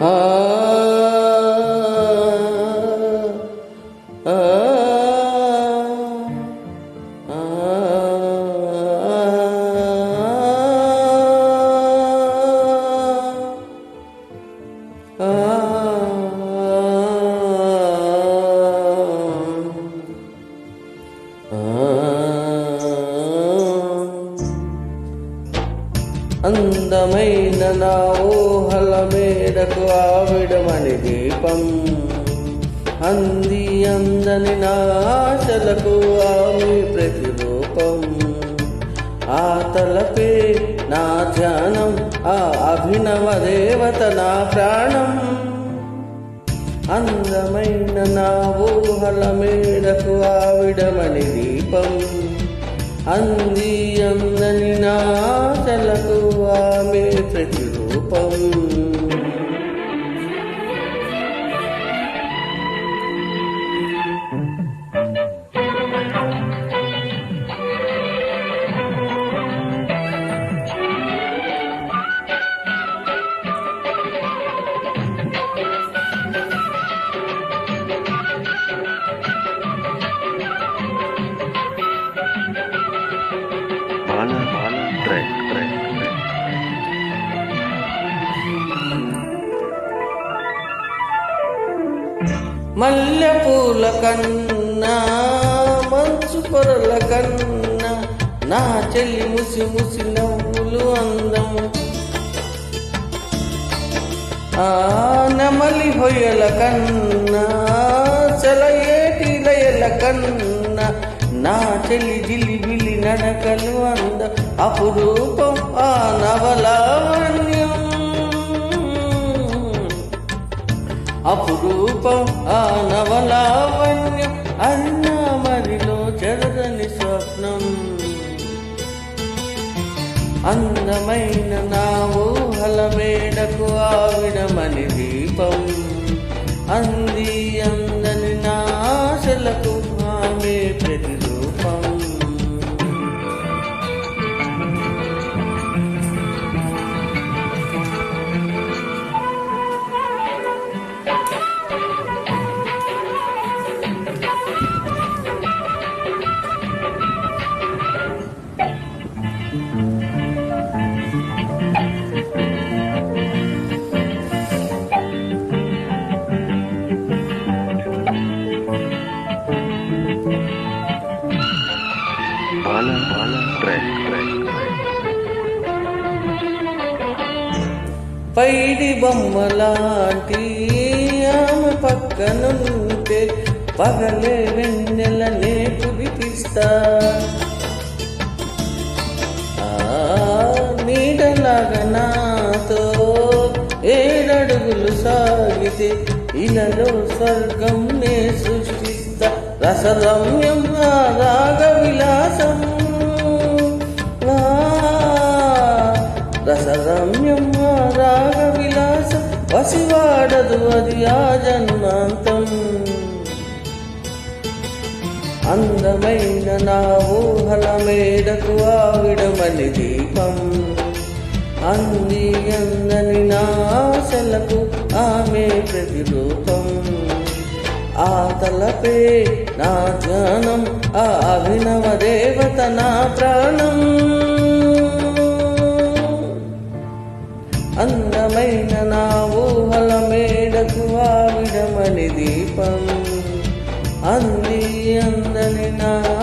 啊。అందమైన నా ఊహల మేరకు ఆవిడమణి దీపం. అంది అందని నా ఆశలకు ఆమె ప్రతిరూపం. ఆ తలపే నా ధ్యానం ఆ అభినవ దేవత నా ప్రాణం. అందమైన నా ఊహల మేడకు ఆవిడమణి దీపం. అంది అందని నా ఆశలకు బాల ట్రాక్ ట్రాక్ మల్లె పూల కన్నా మంచు పొరల కన్నా నా చెల్లి ముసి ముసి నవ్వులు అందం. ఆ నమలి హొయ్యల కన్నా సెలయేటి లయల కన్నా నా చెల్లి జిలిబిలి నడకలు అంద అపురూపం ఆ నవలావణ్యం అపురూపం ఆ నవలావణ్యం అన్నా మరిలో చెరదని స్వప్నం. అందమైన నా ఊహల మేడకు ఆవిడమని దీపం అందీయం. పైడి బొమ్మలాంటి ఆమె పక్కనుంటే పగలే వెన్నెలనే కురిపిస్తా ఆ, నీడలాగా నాతో ఏడడుగులు సాగితే ఇలలో స్వర్గం నే సృష్టిస్తా. రసరమ్యం రాగ విలాసం రసరమ్యం రాగ విలాస వసివాడదు అది ఆ జన్మాంతం అందమైన నా ఊహల మేడకు ఆవిడమని దీపం. అంది అందని నా ఆశలకు ఆమె ప్రతిరూపం. ఆ తలపే నా ధ్యానం ఆ అభినవ దేవత నా ప్రాణం. అందమైన నా ఊహల మేడకు ఆవిడమని దీపం. అంది అందని నా